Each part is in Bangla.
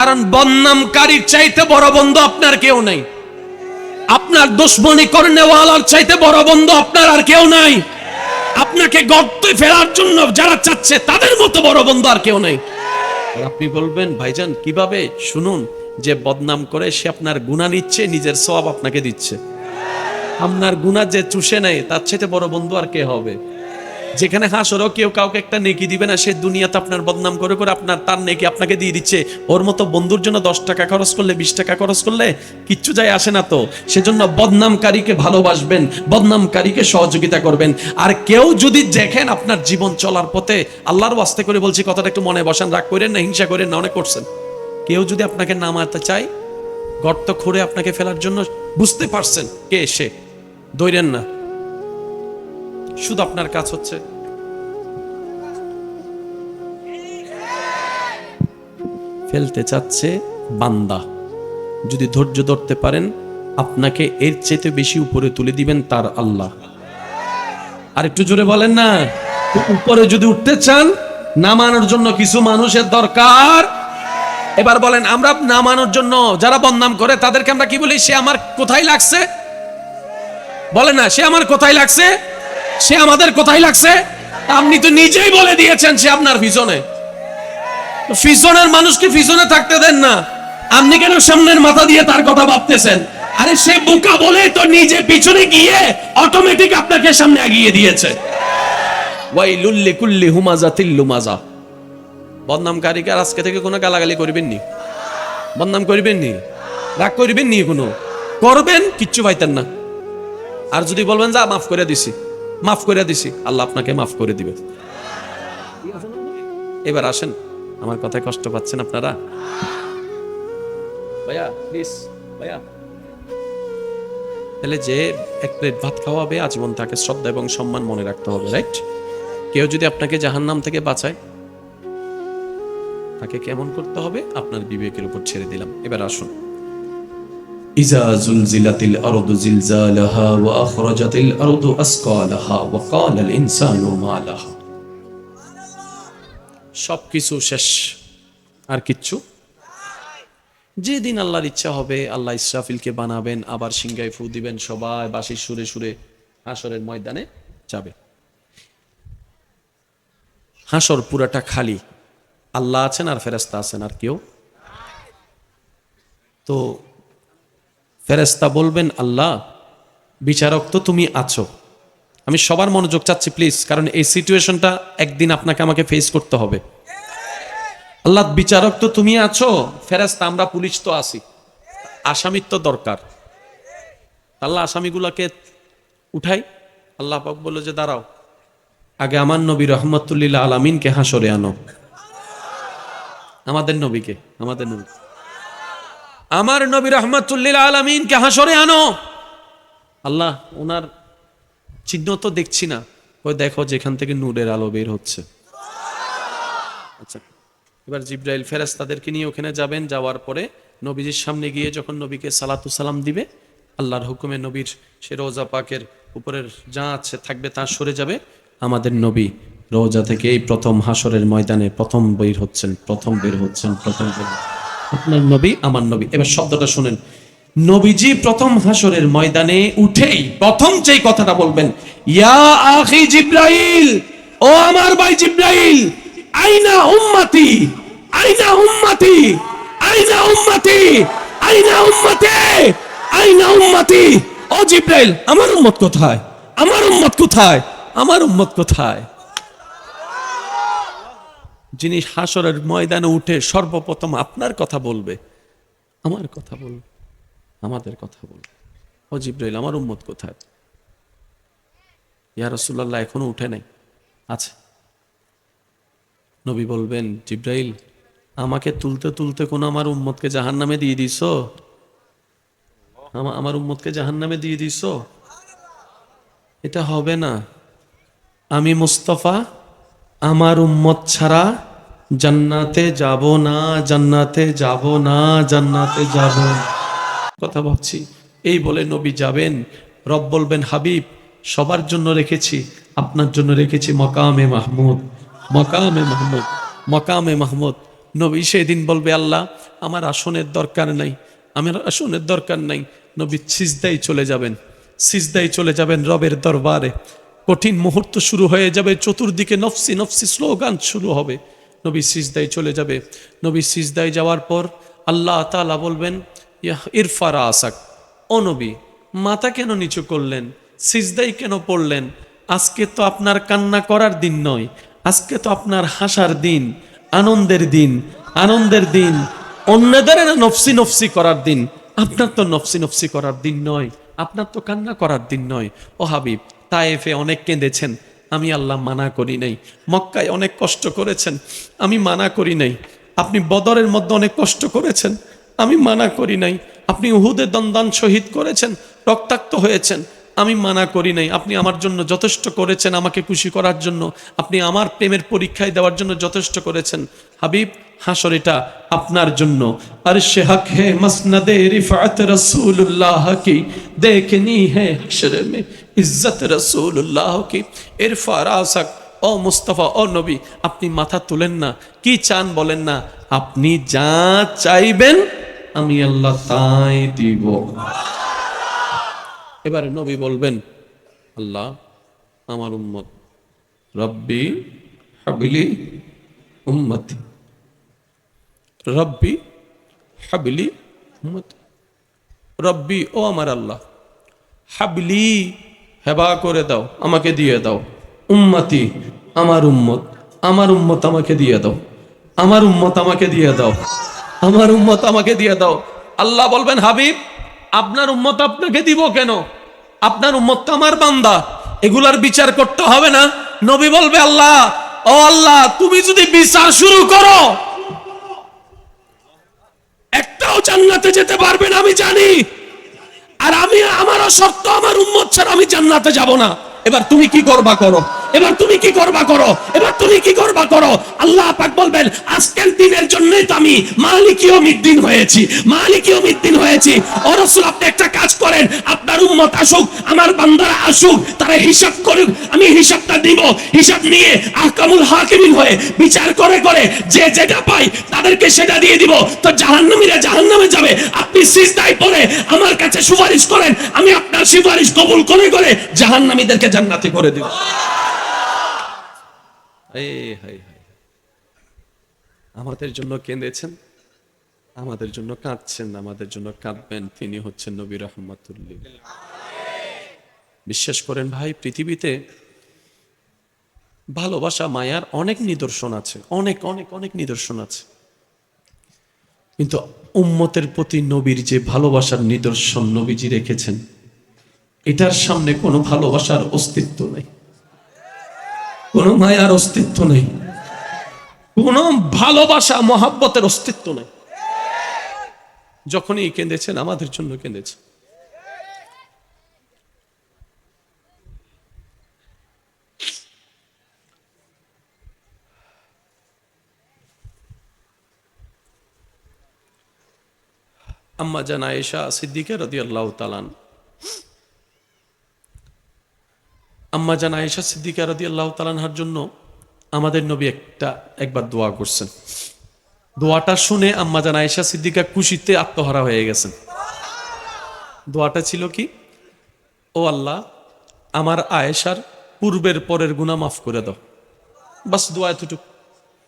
কারণ বদনামকারীর চাইতে বড় বন্ধু আপনার কেউ নাই। আপনার দুশ্মনী করনেওয়ালার চাইতে বড় বন্ধু আপনার আর কেউ নাই। আপনাকে গর্তে ফেরার জন্য যারা চাচ্ছে, তাদের মতো বড় বন্ধু আর কেউ নাই। আপনি বলবেন, ভাইজান, কীভাবে? শুনুন, যে বদনাম করে সে আপনার গুণা নিচ্ছে, নিজের সব আপনাকে দিচ্ছে। আপনার গুণা যে চুষে নেয়, তার চাইতে বড় বন্ধু আর কে হবে? যেখানে হাসরও কেউ কাউকে একটা নেকি দিবে না, সে দুনিয়াতে আপনার বদনাম করে করে আপনার তার নেকি আপনাকে দিয়ে দিচ্ছে। ওর মতো বন্ধুর জন্য দশ টাকা খরচ করলে, বিশ টাকা খরচ করলে কিচ্ছু যায় আসে না তো। সেজন্য বদনামকারীকে ভালোবাসবেন, বদনামকারীকে সহযোগিতা করবেন। আর কেউ যদি দেখেন আপনার জীবন চলার পথে আল্লাহর ওয়াস্তে করে বলছি, কথাটা একটু মনে বসান, রাগ করেন না, হিংসা করেন না, অনেক করছেন। কেউ যদি আপনাকে নামাতে চায়, গর্ত খুঁড়ে আপনাকে ফেলার জন্য বুঝতে পারছেন কে সে। দৈরেন না। শুধু আপনার কাজ হচ্ছে। ফেলতে চাচ্ছে বান্দা। যদি ধৈর্য ধরতে পারেন, আপনাকে এর চেয়ে বেশি উপরে তুলে দিবেন তার আল্লাহ। আর একটু জোরে বলেন না, উপরে যদি উঠতে চান নামানোর জন্য কিছু মানুষের দরকার। এবার বলেন, আমরা নামানোর জন্য যারা বদনাম করে, তাদেরকে আমরা কি বলি? সে আমার কোথায় লাগছে? বলে না, সে আমার কোথায় লাগছে? সে আমাদের কোথায় লাগছে? আপনি তো নিজেই বলে দিয়েছেন সে আপনার পিছনে। পিছনের মানুষকে পিছনে থাকতে দেন না? আপনি কেন সামনের মাথা দিয়ে তার কথা ভাবতেছেন? আরে সে বোকা বলে তো নিজে পিছনে গিয়ে অটোমেটিক আপনাকে সামনে এগিয়ে দিয়েছে। ওয়াইলুল্লি কুল্লি হুমাজা তিল্লু মাজা বদনামকারীকে আজকে থেকে কোনো গালাগালি করবেন নি? বদনাম করবেন নি? রাগ করবেন নি কোনো? করবেন, কিচ্ছু পাইতেন না। আর যদি বলবেন, যা, মাফ করে দিছি। মাফ করে দিছি। আল্লাহ আপনাকে মাফ করে দিবে। এবার আসেন। আমার কথায় কষ্ট পাচ্ছেন আপনারা? ভাইয়া প্লিজ ভাইয়া। তাহলে যে এক প্লেট ভাত খাওয়াবে, আজীবন তাকে শ্রদ্ধা এবং সম্মান মনে রাখতে হবে রাইট কেউ যদি আপনাকে জাহান্নাম থেকে বাঁচায়, তাকে কেমন করতে হবে? আপনার বিবেকের উপর ছেড়ে দিলাম। এবার আসুন। إذا زلزلت الأرض زلزالها وأخرجت الأرض أثقالها وقال الإنسان ما لها সব কিছু শেষ আর কিচ্ছু যেদিন আল্লাহর ইচ্ছা হবে আল্লাহ ইসরাফিলকে বানাবেন আবার সিংগায় ফু দিবেন সবাই বাসির সুরে সুরে হাসরের ময়দানে যাবে হাসর পুরাটা খালি আল্লাহ আছেন আর ফেরেস্তা আছেন আর কেউ তো ফেরেস্তা বলবেন, আল্লাহ, বিচারক তো তুমি আছো। আমি সবার মনোযোগ চাচ্ছি প্লিজ কারণ এই সিচুয়েশনটা একদিন আপনাকে আমাকে ফেস করতে হবে। আল্লাহ, বিচারক তো তুমি আছো ফেরেস্তা আমরা পুলিশ তো আছি। আসামির তো দরকার। আল্লাহ, আসামিগুলোকে উঠাই। আল্লাহ পাক বলল যে, দাঁড়াও, আগে আমার নবী রহমতুল্লিল্লাহ আলামিনকে হাসরে আনো। আমাদের নবীকে, আমাদের নবী। আমার নবী রহমতুল্লিল আলমিনকে হাসরে আনো। আল্লাহ, ওনার চিহ্ন তো দেখছি না। ওই দেখো যেখান থেকে নূরের আলো বের হচ্ছে। আচ্ছা এবার জিব্রাইল ফেরাজ তাদেরকে নিয়ে ওখানে যাবেন। যাওয়ার পরে নবীজির সামনে গিয়ে যখন নবীকে সালাতু সালাম দিবে, আল্লাহর হুকুমে নবীর সে রোজা পাকের উপরের যা আছে থাকবে তা সরে যাবে। আমাদের নবী রোজা থেকে এই প্রথম হাসরের ময়দানে প্রথম বের হচ্ছেন, প্রথম বের হচ্ছেন, প্রথম বের হচ্ছেন। আপনার নবী, আমার নবী। এবার শব্দটা শুনেন। নবীজি প্রথম হাসরের ময়দানে উঠেই প্রথম যেই কথাটা বলবেন, ইয়া আখি জিব্রাইল, ও আমার ভাই জিব্রাইল, আইনা উম্মতি আইনা উম্মতি আইনা উম্মতি আইনা উম্মতি আইনা উম্মতি, ও জিব্রাইল, আমার উম্মত কোথায়? আমার উম্মত কোথায়? আমার উম্মত কোথায়? যিনি হাসরের ময়দানে উঠে সর্বপ্রথম আপনার কথা বলবে, আমার কথা বলবে, আমাদের কথা বলবে। ও জিব্রাইল, আমার উম্মত কোথায়? ইয়া রসুল্লাহ এখনও উঠে নাই? আছে। নবী বলবেন, জিব্রাইল, আমাকে তুলতে তুলতে কোন আমার উম্মতকে জাহান নামে দিয়ে দিস আমার উম্মতকে জাহান নামে দিয়ে দিস এটা হবে না। আমি মুস্তফা আমার উম্মত ছাড়া জান্নাতে যাব না, জান্নাতে যাব না, জান্নাতে যাব কথা ভাবছি, এই বলে নবী যাবেন, রব বলবেন, হাবিব, সবার জন্য রেখেছি, আপনার জন্য রেখেছি মকামে মাহমুদ মকামে মাহমুদ মকামে মাহমুদ। নবী সেদিন বলবে, আল্লাহ, আমার আসনের দরকার নাই, আমার আসনের দরকার নাই। নবী সিজদাই চলে যাবেন সিজদাই চলে যাবেন রবের দরবারে। কঠিন মুহূর্ত শুরু হয়ে যাবে, চতুর্দিকে নফসি নফসি স্লোগান শুরু হবে। নবী সিজদাই চলে যাবে। নবী সিজদাই যাওয়ার পর আল্লাহ তাআলা বলবেন, ইয়া ইরফারা আসাক। ও নবী, মাথা কেন নিচু করলেন? সিজদাই কেন পড়লেন? আজকে তো আপনার কান্না করার দিন নয়। আজকে তো আপনার হাসার দিন, আনন্দের দিন আনন্দের দিন, অন্যদের নফসি নফসি করার দিন। আপনার তো নফসি নফসি করার দিন নয়। আপনার তো কান্না করার দিন নয়। ও হাবিব তায়েফে অনেক কেঁদেছেন। আমি আল্লাহ মানা করি নাই। মক্কায় অনেক কষ্ট করেছেন। আমি মানা করি নাই। আপনি বদরের মধ্যে অনেক কষ্ট করেছেন। আমি মানা করি নাই। আপনি উহুদে দন্দান শহীদ করেছেন। রক্তাক্ত হয়েছেন। আমি মানা করি নাই। আপনি আমার জন্য যথেষ্ট করেছেন আমাকে খুশি করার জন্য। আপনি আমার প্রেমের পরীক্ষায় দেওয়ার জন্য যথেষ্ট করেছেন। হাবিব, হাসর এটা আপনার জন্য। আর সে হক হে মসনদে রিফাত রসুল্লাহ কি? দেখনি হে হশর মে ইজ্জত রসুল্লাহ কি? ইরফা রাসাক ও মুস্তফা, ও নবী, আপনি মাথা তুলেন না। কি চান বলেন না। আপনি যা চাইবেন আমি আল্লাহ তাই দিব। এবারে নবী বলবেন, আল্লাহ, আমার উম্মত, রব্বি হাবিলি উম্মতি। রব্বি হাবিলি উম্মতি। রব্বি, ও আমার আল্লাহ, হাবলি হেবা করে দাও, আমাকে দিয়ে দাও। উম্মতি, আমার উম্মত আমার উম্মত আমাকে দিয়ে দাও। আমার উম্মত আমাকে দিয়ে দাও। আমার উম্মত আমাকে দিয়ে দাও। আল্লাহ বলবেন, হাবিব আপনার উম্মত আপনাকে দিব কেন? আপনার উম্মত আমার বান্দা। এগুলার বিচার করতে হবে না। নবী বলবে, আল্লাহ, ও আল্লাহ, তুমি যদি বিচার শুরু করো, একটাও জান্নাতে যেতে পারবে না, আমি জানি। আর আমি, আমারও শর্ত, আমার উম্মত ছাড়া আমি জান্নাতে যাব না। এবার তুমি কি করবা করো? এবার তুমি কি করবা করো? এবার তুমি কি করবা করো? আল্লাহ পাক বলবেন, আজকের দিনের জন্যই তো আমি মালিকীয় মিদ্দিন হয়েছি। মালিকীয় মিদ্দিন হয়েছি। ও রাসূল, আপনি একটা কাজ করেন। আপনার উম্মত আসুক, আমার বান্দারা আসুক, তারা হিসাব করুক, আমি হিসাবটা দিব। হিসাব নিয়ে আহকামুল হাকিমিন হয়ে বিচার করে করে যে যেটা পাই তাদেরকে সেটা দিয়ে দিব। তো জাহান্নামীরা জাহান্নামে যাবে। আপনি সিজদায় পড়ে আমার কাছে সুপারিশ করেন, আমি আপনার সুপারিশ কবুল করে করে জাহান্নামীদেরকে জান্নাতি করে দিব। আমাদের জন্য কেঁদেছেন, আমাদের জন্য কাঁদছেন, আমাদের জন্য কাঁদবেন তিনি হচ্ছেন নবী রহমতুল্লিল। বিশ্বাস করেন ভাই, পৃথিবীতে ভালোবাসা, মায়ার অনেক নিদর্শন আছে, অনেক অনেক অনেক নিদর্শন আছে। কিন্তু উম্মতের প্রতি নবীর যে ভালোবাসার নিদর্শন নবীজি রেখেছেন, এটার সামনে কোনো ভালোবাসার অস্তিত্ব নেই। কোনো মায়ার অস্তিত্ব নেই। কোনো ভালোবাসা, মহাব্বতের অস্তিত্ব নেই। যখনই কেঁদেছেন, আমাদের জন্য কেঁদেছেন। আম্মা জান আয়েশা সিদ্দিকা রাদিয়াল্লাহু তাআলা আম্মা জান আয়েশা সিদ্দিকা রাদিয়াল্লাহু তাআলার জন্য আমাদের নবী একটা একবার দোয়া করছেন। দোয়াটা শুনে আম্মা জান আয়েশা সিদ্দিকা খুশিতে আত্মহারা হয়ে গেছেন। দোয়াটা ছিল কি? ও আল্লাহ, আমার আয়েশার পূর্বের পরের গুনাহ মাফ করে দাও। বাস দোয়া এতটুকু।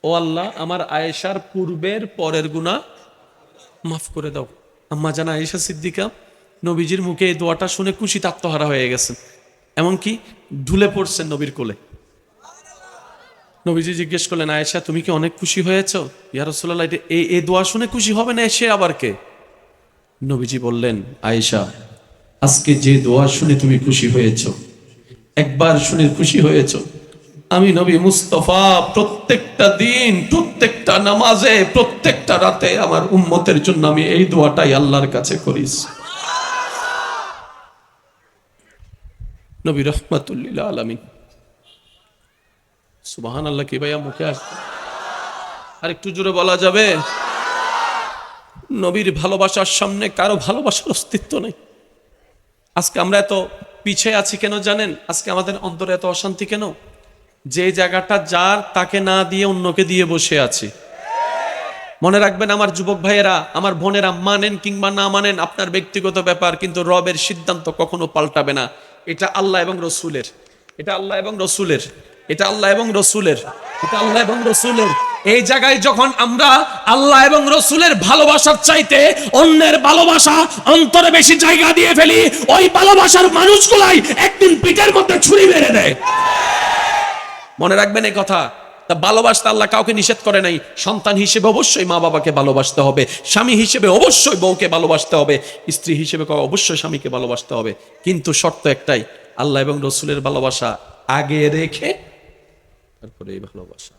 ও আল্লাহ, আমার আয়েশার পূর্বের পরের গুনাহ মাফ করে দাও। আম্মা জানা আয়েশা সিদ্দিকা নবীজির মুখে এই দোয়াটা শুনে খুশিতে আত্মহারা হয়ে গেছেন। এমনকি ঢুলে পড়ছেন নবীর কোলে। নবীজি জিজ্ঞেস করলেন, আয়েশা, তুমি কি অনেক খুশি হয়েছ? ইয়া রাসূলুল্লাহ, এটা এই এই দোয়া শুনে খুশি হবে না সে আবার কে? নবীজি বললেন, আয়েশা, আজকে যে দোয়া শুনে তুমি খুশি হয়েছ, একবার শুনে খুশি হয়েছ, আমি নবী মুস্তফা প্রত্যেকটা দিন, প্রত্যেকটা নামাজে, প্রত্যেকটা রাতে আমার উম্মতের জন্য আমি এই দোয়াটাই আল্লাহর কাছে করিস নবী রহমাতুল্লিল আলমিন। সুবাহান আল্লাহ কি ভাইয়া মুখে আসছে আর একটু জোরে বলা যাবে? নবীর ভালোবাসার সামনে কারও ভালোবাসার অস্তিত্ব নেই। আজকে আমরা এত পিছিয়ে আছি কেন জানেন? আজকে আমাদের অন্তরে এত অশান্তি কেন? যে জায়গাটা যার, তাকে না দিয়ে অন্যকে দিয়ে বসে আছি। মনে রাখবেন, আমার যুবক ভাইয়েরা, আমার বোনেরা মানেন কিংবা না মানেন আপনার ব্যক্তিগত ব্যাপার, কিন্তু রবের সিদ্ধান্ত কখনো পাল্টাবে না। এটা আল্লাহ এবং রসুলের। এটা আল্লাহ এবং রসুলের। এটা আল্লাহ এবং রসুলের। এটা আল্লাহ এবং রসুলের। এই জায়গায় যখন আমরা আল্লাহ এবং রসুলের ভালোবাসার চাইতে অন্যের ভালোবাসা অন্তরে বেশি জায়গা দিয়ে ফেলি, ওই ভালোবাসার মানুষগুলাই একদিন পিঠের মধ্যে ছুরি মেরে দেয়। মনে রাখবেন এই কথা। তা ভালোবাসতে আল্লাহ কাউকে নিষেধ করে নাই। সন্তান হিসেবে অবশ্যই মা বাবাকে ভালোবাসতে হবে। স্বামী হিসেবে অবশ্যই বউকে ভালোবাসতে হবে। স্ত্রী হিসেবে অবশ্যই স্বামীকে ভালোবাসতে হবে। কিন্তু শর্ত একটাই, আল্লাহ এবং রসুলের ভালোবাসা আগে রেখে তারপরে এই ভালোবাসা।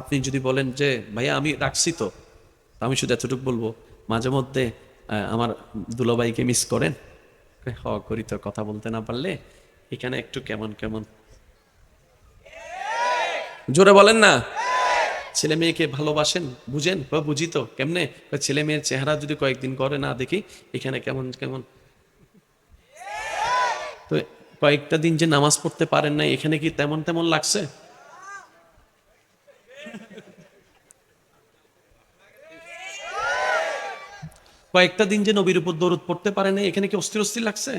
আপনি যদি বলেন যে, ভাইয়া, আমি রাখছি তো। আমি শুধু এতটুকু বলব, মাঝে মধ্যে আমার দুলাভাইকে মিস করেন। হ, করি তো কথা বলতে না পারলে, এখানে একটু কেমন কেমন জোরে বলেন না। ছেলে মেয়েকে ভালোবাসেন, বুঝেন? বা বুঝি তো, কেমনে? ছেলে মেয়ের চেহারা যদি কয়েকদিন করে না দেখি, এখানে কেমন কেমন? তো কয়েকটা দিন যে নামাজ পড়তে পারেন না এখানে কি তেমন তেমন লাগছে? কয়েকটা দিন যে নবীর উপর দরুদ পড়তে পারে না এখানে কি অস্থির অস্থির লাগছে?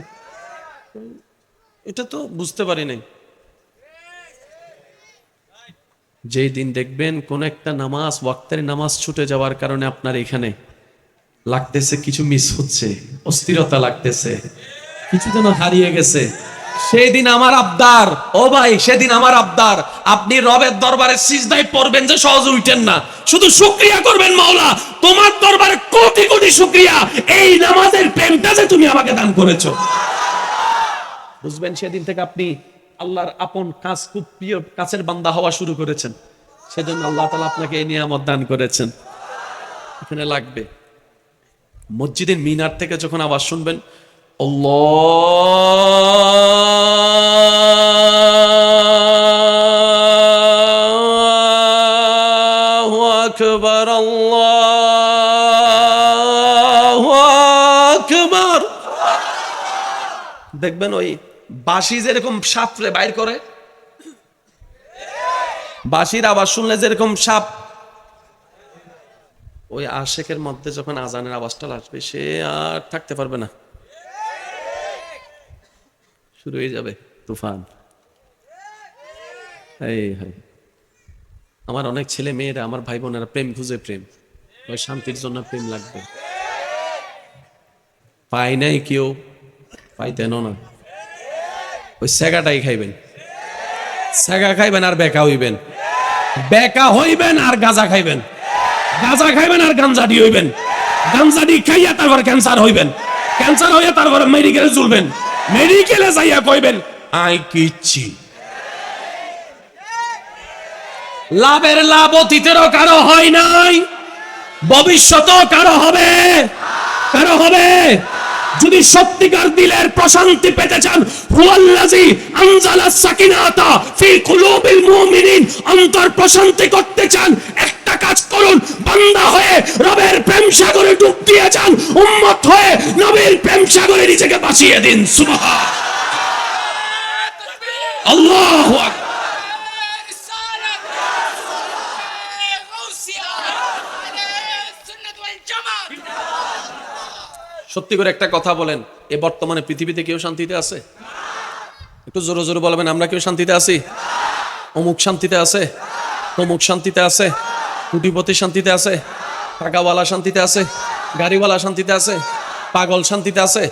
এটা তো বুঝতে পারি নাই। যেই দিন দেখবেন কোন একটা নামাজ, ওয়াক্তের নামাজ ছুটে যাওয়ার কারণে আপনার এখানে লাগতেছে কিছু মিস হচ্ছে, অস্থিরতা লাগতেছে কিছু যেন হারিয়ে গেছে। সেই দিন আমার আবদার, ও ভাই, সেদিন আমার আবদার। আপনি রবের দরবারে সিজদায় পড়বেন যে সহজ উঠেন না। শুধু শুকরিয়া করবেন, মাওলা। তোমার দরবারে কোটি কোটি শুকরিয়া। এই নামাজের প্রেমটা যে তুমি আমাকে দান করেছ। বুঝবেন, সেদিন থেকে আপনি আল্লাহর আপন কাজ খুব প্রিয় কাছের বান্দা হওয়া শুরু করেছেন। সেজন্য আল্লাহ তালা আপনাকে এই নিয়ামত দান করেছেন। এখানে লাগবে। মসজিদের মিনার থেকে যখন আওয়াজ শুনবেন আকবার আকবার। দেখবেন ওই বাঁশি যেরকম সাপরে বাইর করে, বাঁশির আওয়াজ শুনলে যেরকম সাপ। ওই আশেকের মধ্যে যখন আজানের আওয়াজটা আসবে সে আর থাকতে পারবে না। শুরু হয়ে যাবে তুফান। এই আমার অনেক ছেলে মেয়েরা, আমার ভাই বোনেরা প্রেম খুঁজে প্রেম। ওই শান্তির জন্য প্রেম লাগবে। পাই নাই কেউ পাইতেন না। ওই স্যাগাটাই খাইবেন। স্যাগা খাইবেন আর বেকা হইবেন। বেকা হইবেন আর গাঁজা খাইবেন। গাঁজা খাইবেন আর গাঞ্জাডি হইবেন। গাঞ্জাডি খাইয়া তারপর ক্যান্সার হইবেন। ক্যান্সার হইয়া তারপর মেডিকেলে চলবেন মেডিকেলে যাইয়া কইবেন, আই কিচ্ছি। লাভের লাভ অতীতেরও কারও হয় নাই, ভবিষ্যতেও কারও হবে। কারও হবে। যদি সত্যিকার দিলের প্রশান্তি পেতে চান হুয়াল্লাজি আনজালা সাকিনাতা ফি কুলুবিল মুমিনিন, অন্তর প্রশান্তি করতে চান, একটা কাজ করুন, বান্দা হয়ে রবের প্রেম সাগরে ডুব দিয়ে যান, উম্মত হয়ে নবীর প্রেম সাগরে নিজেকে বাঁচিয়ে দিন, সুবহান। আল্লাহু আকবার। সত্যি করে একটা কথা বলেন এ বর্তমানে পৃথিবীতে কেউ শান্তিতে আছে একটু জোরে জোরে বলবেন আমরা কেউ শান্তিতে আছি অমুক শান্তিতে আছে তমুক শান্তিতে আছে কুটিপতি শান্তিতে আছে টাকাওয়ালা শান্তিতে আছে গাড়িওয়ালা শান্তিতে আছে পাগল শান্তিতে আছে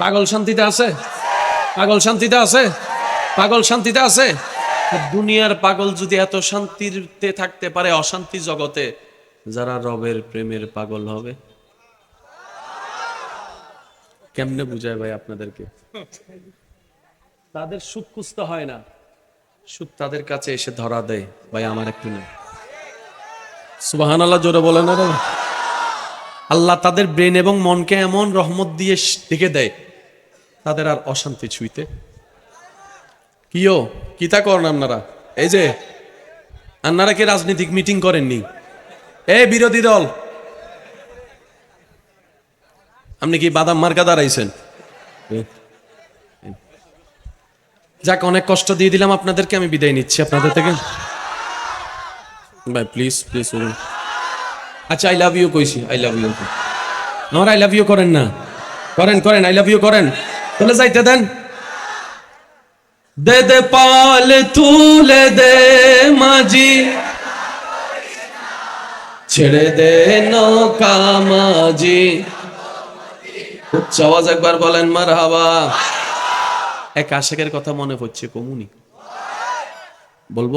পাগল শান্তিতে আছে পাগল শান্তিতে আছে পাগল শান্তিতে আছে দুনিয়ার পাগল যদি এত শান্তিতে থাকতে পারে অশান্তি জগতে, যারা রবের প্রেমের পাগল হবে? কেমনে বুঝায় ভাই আপনাদেরকে? তাদের সুখ খুঁজতে হয় না। সুখ তাদের কাছে এসে ধরা দেয়। ভাই, আমার একটু না সুবাহান আল্লাহ জোরে বলে না আল্লাহ তাদের ব্রেন এবং মনকে এমন রহমত দিয়ে ডেকে দেয়, তাদের আর অশান্তি ছুঁইতে কিও কিতা করেন আপনারা? এই যে, আপনারা কি রাজনৈতিক মিটিং করেননি? এ, বিরোধী দল! আপনি কি বাদাম মার্কা দাঁড়াইছেন? যাক, অনেক কষ্ট দিয়ে দিলাম আপনাদেরকে, আমি বিদায় নিচ্ছি আপনাদের থেকে। ভাই প্লিজ প্লিজ আচ্ছা আই লাভ ইউ কইছি আই লাভ ইউ আমার আই লাভ ইউ করেন না। করেন করেন আই লাভ ইউ করেন। তাহলে যাইতে দেন। দে দে পাল তুলে দে মাঝি। ছেড়ে দে নৌকা মাঝি। উচ্চ আওয়াজ একবার বলেন মার হাবা এক আশেকের কথা মনে পড়ছে কমুনি। বলব?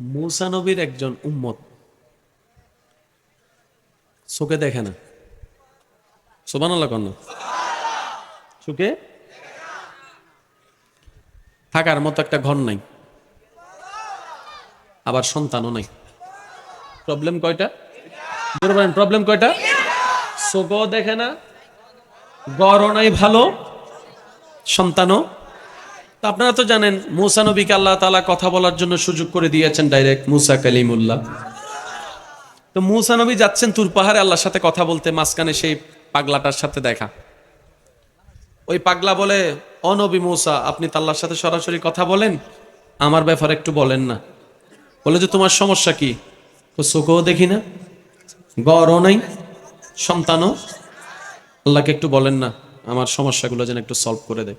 মুসা নবীর একজন উম্মত। চোখে দেখে না। সোবান আল্লাহ কন্যা চোখে থাকার মতো একটা ঘর নাই। আবার সন্তানও নাই। প্রবলেম কয়টা? প্রবলেম কয়টা? চোখও দেখে না গড়ও নাই ভালো, সন্তানও। তো আপনারা তো জানেন, মুসা নবীকে আল্লাহ তাআলা কথা বলার জন্য সুযোগ করে দিয়েছেন ডাইরেক্ট মুসা কালিমুল্লাহ। তো মুসা নবী যাচ্ছেন তুর পাহাড়ে আল্লাহর সাথে কথা বলতে, মাঝখানে সেই পাগলাটার সাথে দেখা। ওই পাগলা বলে অনবী মৌসা আপনি তো আল্লাহর সাথে সরাসরি কথা বলেন? আমার ব্যাপারে একটু বলেন না। বলে যে তোমার সমস্যা কি? তো চোখও দেখি না গড়ও নাই সন্তানও? আল্লাহকে একটু বলেন না আমার সমস্যাগুলো যেন একটু সলভ করে দেয়।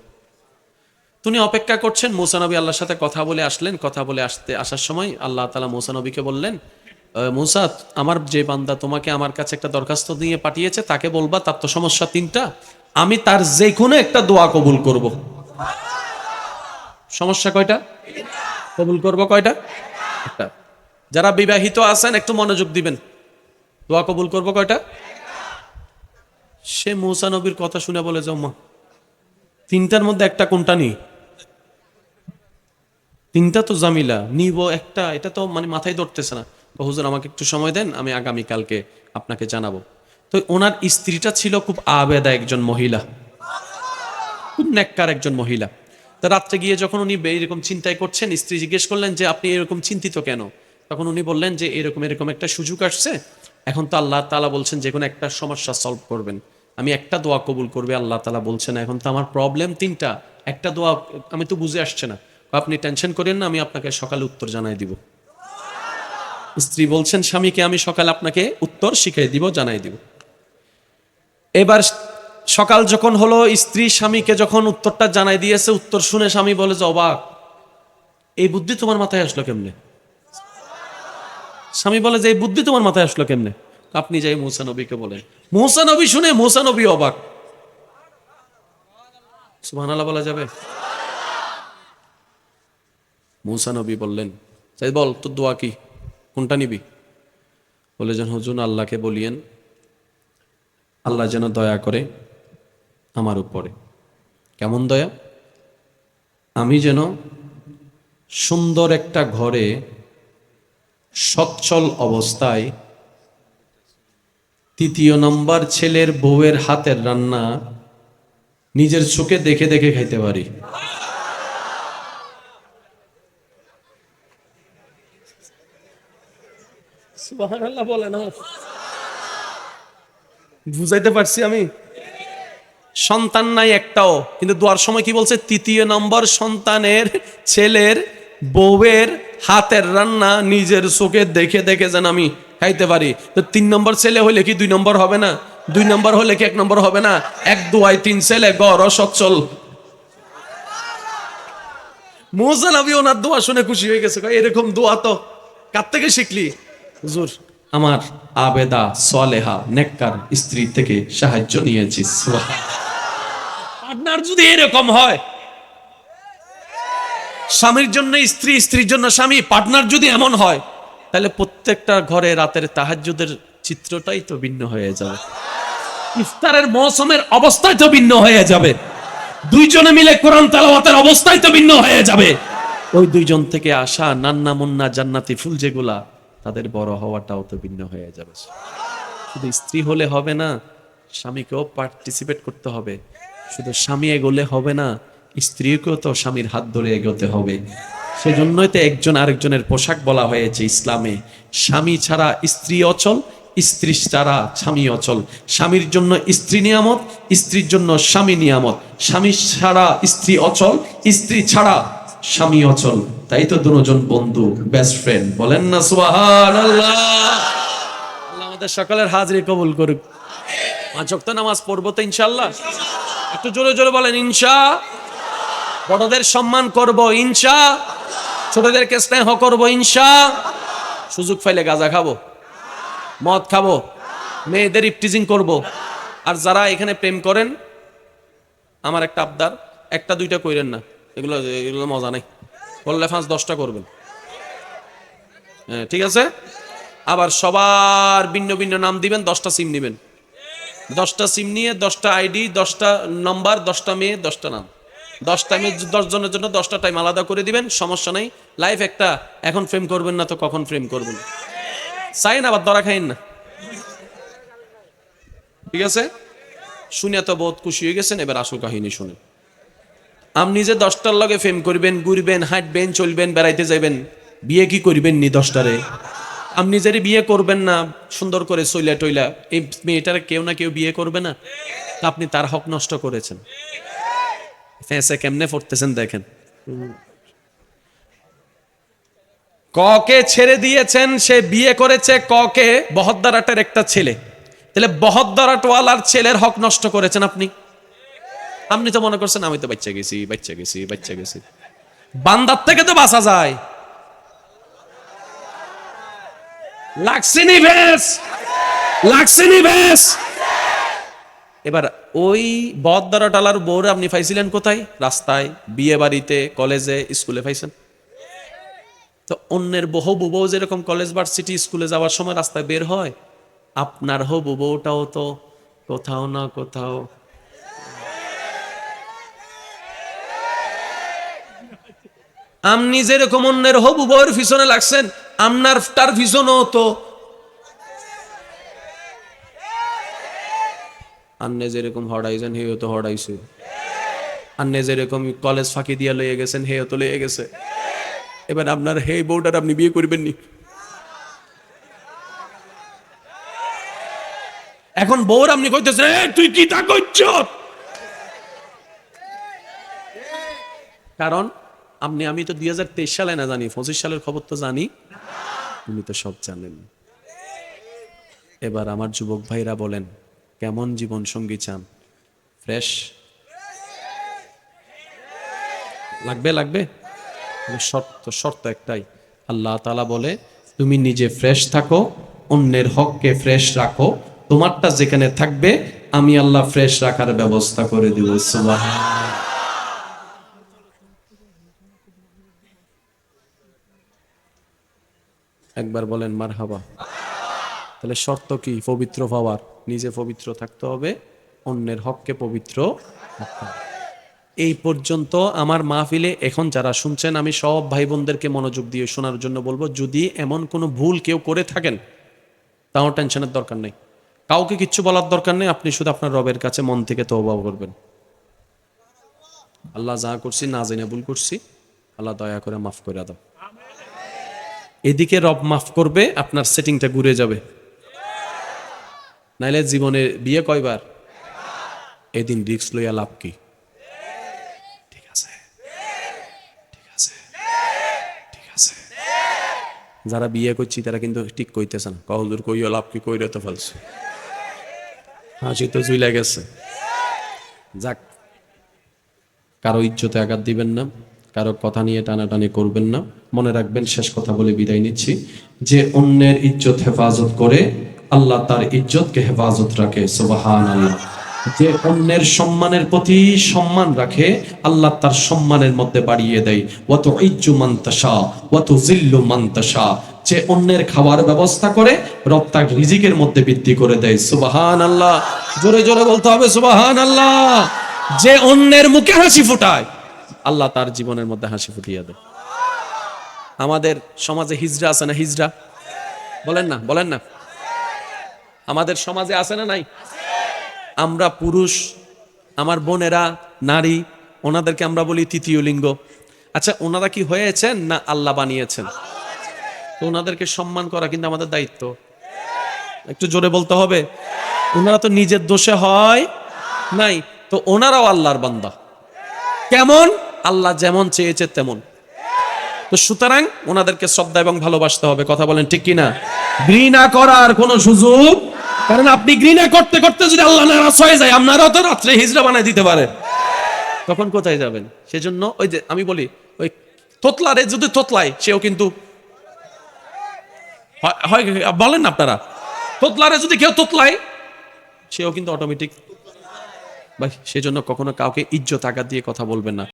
তিনি অপেক্ষা করছেন মুসানবী আল্লাহর সাথে কথা বলে আসলেন। কথা বলে আসতে আসার সময় আল্লাহ তালা মুসানবীকে বললেন "আহ, মুসা আমার যে বান্দা তোমাকে আমার কাছে একটা দরখাস্ত দিয়ে পাঠিয়েছে তাকে বলবা তার তো সমস্যা তিনটা। আমি তার যে কোনো একটা দোয়া কবুল করব। সমস্যা কয়টা? কবুল করব কয়টা? যারা বিবাহিত আছেন, একটু মনোযোগ দিবেন। দোয়া কবুল করব কয়টা? সে মৌসা নবীর কথা শুনে বলে যাও মা তিনটার মধ্যে একটা কোনটা নেই? তিনটা তো জামিলা, নিব একটা। এটা তো মানে মাথায় ধরতেছে না। হুজুর, আমাকে একটু সময় দেন, আমি আগামী কালকে আপনাকে জানাব। তো ওনার স্ত্রীটা ছিল খুব আবেদা একজন মহিলা। খুব নেককার একজন মহিলা। তা রাত্রে গিয়ে যখন উনি এরকম চিন্তায় করছেন, স্ত্রী জিজ্ঞেস করলেন যে, আপনি এরকম চিন্তিত কেন? তখন উনি বললেন যে, এরকম এরকম একটা সুযোগ আসছে। এখন তো আল্লাহ তালা বলছেন যে, কোনো একটা সমস্যা সলভ করবেন। আমি একটা দোয়া কবুল করবে, আল্লাহ তালা বলছেন। এখন তো আমার প্রবলেম তিনটা। একটা দোয়া আমি তো বুঝে আসছে না। আপনি টেনশন করেন না, আমি আপনাকে সকালে উত্তর জানাই দিব। স্ত্রী বলছেন, স্বামীকে আমি সকালে আপনাকে উত্তর শিখাই দিব, জানাই দিব। এবার সকাল যখন হলো, স্ত্রী স্বামীকে যখন উত্তরটা জানাই দিয়েছে, উত্তর শুনে স্বামী বলে যে, অবাক, এই বুদ্ধি তোমার মাথায় আসলো কেমনে? স্বামী বলে যে, এই বুদ্ধি তোমার মাথায় আসলো কেমনে? আপনি যাই মৌসা নবীকে বলেন। মৌসা নবী শুনে মৌসা নবী অবাক। বলা যাবে? মৌসা নবী বললেন, তাই বল, তোর দোয়া কি? কোনটা নিবি? বলে যেন, হুজুর, আল্লাহকে বলিয়েন আল্লাহ যেন দয়া করে আমার উপরে। কেমন দয়া? আমি যেন সুন্দর একটা ঘরে সচ্ছল অবস্থায় তৃতীয় নম্বর ছেলের বউয়ের হাতের রান্না নিজের চোখে দেখে দেখে খাইতে পারি। বলে না বুঝাইতে পারছি আমি? সন্তান নাই একটাও, কিন্তু দোয়ার সময় কি বলছে? তৃতীয় নম্বর সন্তানের ছেলের বউয়ের হাতের রান্না নিজের চোখে দেখে দেখে যেন আমি খাইতে পারি। তো তিন নম্বর ছেলে হলে কি দুই নম্বর হবে না? দুই নম্বর হলে কি এক নম্বর হবে না? এক দুয়াই তিন ছেলে, গড় সচ্ছল। মোহসেন আমি ওনার দোয়া শুনে খুশি হয়ে গেছে। এরকম দোয়া তো কার থেকে শিখলি? হুজুর আমার আবেদা সলেহা নেককার স্ত্রী থেকে সাহায্য নিয়েছি। পার্টনার যদি এরকম হয়, স্বামীর জন্য স্ত্রী, স্ত্রীর জন্য স্বামী, পার্টনার যদি এমন হয়, তাহলে প্রত্যেকটা ঘরে রাতের তাহাজ্জুদের চিত্রটাই তো ভিন্ন হয়ে যাবে। ইফতারের মৌসুমের অবস্থায় তো ভিন্ন হয়ে যাবে। দুইজনে মিলে কোরআন তেলাওয়াতের অবস্থায় তো ভিন্ন হয়ে যাবে। ওই দুইজন থেকে আসা নান্না মুন্না জান্নাতি ফুল যেগুলা তাদের বড় হওয়াটাও তো ভিন্ন হয়ে যাবে। শুধু স্ত্রী হলে হবে না, স্বামীকেও পার্টিসিপেট করতে হবে। শুধু স্বামী এগোলে হবে না, স্ত্রীকেও তো স্বামীর হাত ধরে এগোতে হবে। সেজন্যই তো একজন আরেকজনের পোশাক বলা হয়েছে ইসলামে। স্বামী ছাড়া স্ত্রী অচল, স্ত্রী ছাড়া স্বামী অচল। স্বামীর জন্য স্ত্রী নিয়ামত, স্ত্রীর জন্য স্বামী নিয়ামত। স্বামী ছাড়া স্ত্রী অচল, স্ত্রী ছাড়া স্বামী অচল, তাই তো দুজন বন্ধু বেস্ট ফ্রেন্ড বলেন না সুবহান আল্লাহ আমাদের সকলের হাজরি কবুল করুক। পাঁচ ওয়াক্ত নামাজ পড়ব তো ইনশাল্লাহ একটু জোরে জোরে বলেন, ইনশা। বড়দের সম্মান করব, ইনশা। ছোটদেরকে স্নেহ করব, ইনশা। সুযোগ পাইলে গাঁজা খাব, মদ খাব, মেয়েদের ইপটিজিং করব। আর যারা এখানে প্রেম করেন, আমার একটা আবদার, একটা দুইটা কইরেন না। এগুলো এগুলো মজা নেই। করলে পাঁচ দশটা করবেন। হ্যাঁ ঠিক আছে? আবার সবার ভিন্ন ভিন্ন নাম দিবেন, দশটা সিম নেবেন। দশটা সিম নিয়ে দশটা আইডি, দশটা নম্বর, দশটা মেয়ে, দশটা নাম। দশটা মেয়ে দশ জনের জন্য দশটা টাইম আলাদা করে দিবেন, সমস্যা নেই। লাইফ একটা, এখন ফ্রেম করবেন না তো কখন ফ্রেম করবেন। চাই না আবার দরা খাইন না। ঠিক আছে? শুনে তো বহুত খুশি হয়ে গেছেন, এবার আসল কাহিনী শুনে আপনি যে দশটার লগে ফেম করবেন, ঘুরবেন, হাঁটবেন, চলবেন, বেড়াইতে যাবেন বিয়ে কি করবেন নি দশটারে? আপনি যারা বিয়ে করবেন না, সুন্দর করে চইলা টইলা। এই মেয়েটার কেউ না কেউ বিয়ে করবে না। আপনি তার হক নষ্ট করেছেন। ফেঁসে কেমনে পড়তেছেন দেখেন। ককে ছেড়ে দিয়েছেন, সে বিয়ে করেছে ককে বহদ্দারাটের একটা ছেলে। তাহলে বহদ্দারাটওয়ালার ছেলের হক নষ্ট করেছেন আপনি। আপনি তো মনে করছেন, আমি তো বাচ্চা গেছি বাচ্চা গেছি বাচ্চা গেছি। বান্দার থেকে তো বাঁচা যায়। এবার ওই বদদারা টালার বউরে আপনি পাইছিলেন কোথায়? রাস্তায়, বিয়ে বাড়িতে, কলেজে, স্কুলে পাইছেন? তো অন্যের বহু বউ যেরকম কলেজ, ভার্সিটি, স্কুলে যাওয়ার সময় রাস্তায় বের হয়, আপনার হবু বউটাও তো কোথাও না কোথাও আপনি যেরকম অন্যের হবু বউয়ের পিছনে লাগছেন আপনার তার পিছনেও তো। আন্নে যেরকম হড়াইছেন হেও তো হড়াইছে। আন্নে যেরকম কলেজ ফাঁকি দিয়া লইয়ে গেছেন হেও তো লইয়ে গেছে। এবার আপনার হে বউটার আপনি বিয়ে করবেন নি? এখন বউর আপনি কইতেছেন "এ, তুই কি তা করছ? কারণ আপনি, আমি তো দুই সালে না জানি, পঁচিশ সালের খবর তো জানি। উনি তো সব জানেন। এবার আমার যুবক ভাইরা বলেন, কেমন জীবন সঙ্গী চান? ফ্রেশ। লাগবে লাগবে? শর্ত শর্ত একটাই। আল্লাহ তালা বলে, তুমি নিজে ফ্রেশ থাকো, অন্যের হককে ফ্রেশ রাখো। তোমারটা যেখানে থাকবে, আমি আল্লাহ ফ্রেশ রাখার ব্যবস্থা করে দিব। সুবহান একবার বলেন মার হাবা তাহলে শর্ত কি? পবিত্র পাওয়ার নিজে পবিত্র থাকতে হবে, অন্যের হককে পবিত্র। এই পর্যন্ত আমার মাহফিলে এখন যারা শুনছেন, আমি সব ভাই বোনদেরকে মনোযোগ দিয়ে শোনার জন্য বলব, যদি এমন কোনো ভুল কেউ করে থাকেন, তাও টেনশনের দরকার নেই। কাউকে কিচ্ছু বলার দরকার নেই, আপনি শুধু আপনার রবের কাছে মন থেকে তওবা করবেন। আল্লাহ যা করছি না জেনে ভুল করছি, আল্লাহ দয়া করে মাফ করে দাও। এদিকে রব মাফ করবে, আপনার সেটিংটা ঘুরে যাবে। নাইলে জীবনে বিয়ে কয়বার? এদিন রিক্স লইয়া লাভ কি? ঠিক আছে। যারা বিয়ে করছি, তারা কিন্তু ঠিক কইতেছে না। কইও লাভ কি, কইরে তো ফেলছে। হাসি তো জুইলা গেছে। যাক, কারও ইজ্জতে আঘাত দিবেন না। কারও কথা নিয়ে টানাটানি করবেন না। মনে রাখবেন, শেষ কথা বলে বিদায় নিচ্ছি। যে অন্যের ইজ্জত হেফাজত করে আল্লাহ তার ইজ্জতকে হেফাজত রাখে সুবাহান আল্লাহ যে অন্যের সম্মানের প্রতি সম্মান রাখে, আল্লাহ তার সম্মানের মধ্যে বাড়িয়ে দেয়। ওয়াত ইজ্জু মান্তাসা ওয়াত জিল্লু মান্তাসা যে অন্যের খাওয়ার ব্যবস্থা করে, রব রিজিকের মধ্যে বৃদ্ধি করে দেয় সুবাহান আল্লাহ জোরে জোরে বলতে হবে সুবাহান আল্লাহ যে অন্যের মুখে হাসি ফুটায় আল্লাহ তার জীবনের মধ্যে হাসি ফুটিয়ে দেয়। আমাদের সমাজে হিজড়া আছে না হিজড়া বলেন না বলেন না। আমাদের সমাজে আছে না নাই? আমরা পুরুষ, আমার বোনেরা, নারী, ওনাদেরকে আমরা বলি তৃতীয় লিঙ্গ। আচ্ছা ওনারা কি হয়েছেন না আল্লাহ বানিয়েছেন? তো ওনাদেরকে সম্মান করা কিন্তু আমাদের দায়িত্ব। একটু জোরে বলতে হবে, ওনারা তো নিজের দোষে হয় নাই, তো ওনারাও আল্লাহর বান্দা। কেমন? আল্লাহ যেমন চেয়েছে তেমন। তো সুতরাং ওনাদেরকে শ্রদ্ধা এবং ভালোবাসতে হবে, কথা বলেন ঠিক কিনা? ঘৃণা করার কোনো সুযোগ? কারণ আপনি ঘৃণা করতে করতে যদি আল্লাহ নারাজ হয়ে যায়, আপনারাও তো রাত্রে হিজড়া বানায় দিতে পারে তখন কোথায় যাবেন? সেজন্য ওই যে আমি বলি, ওই তোতলারে যদি তোতলায়, সেও কিন্তু হয়- বলেন আপনারা? তোতলারে যদি কেউ তোতলায়, সেও কিন্তু অটোমেটিক ভাই, সেজন্য কখনো কাউকে ইজ্জত আঘাত দিয়ে কথা বলবেন না।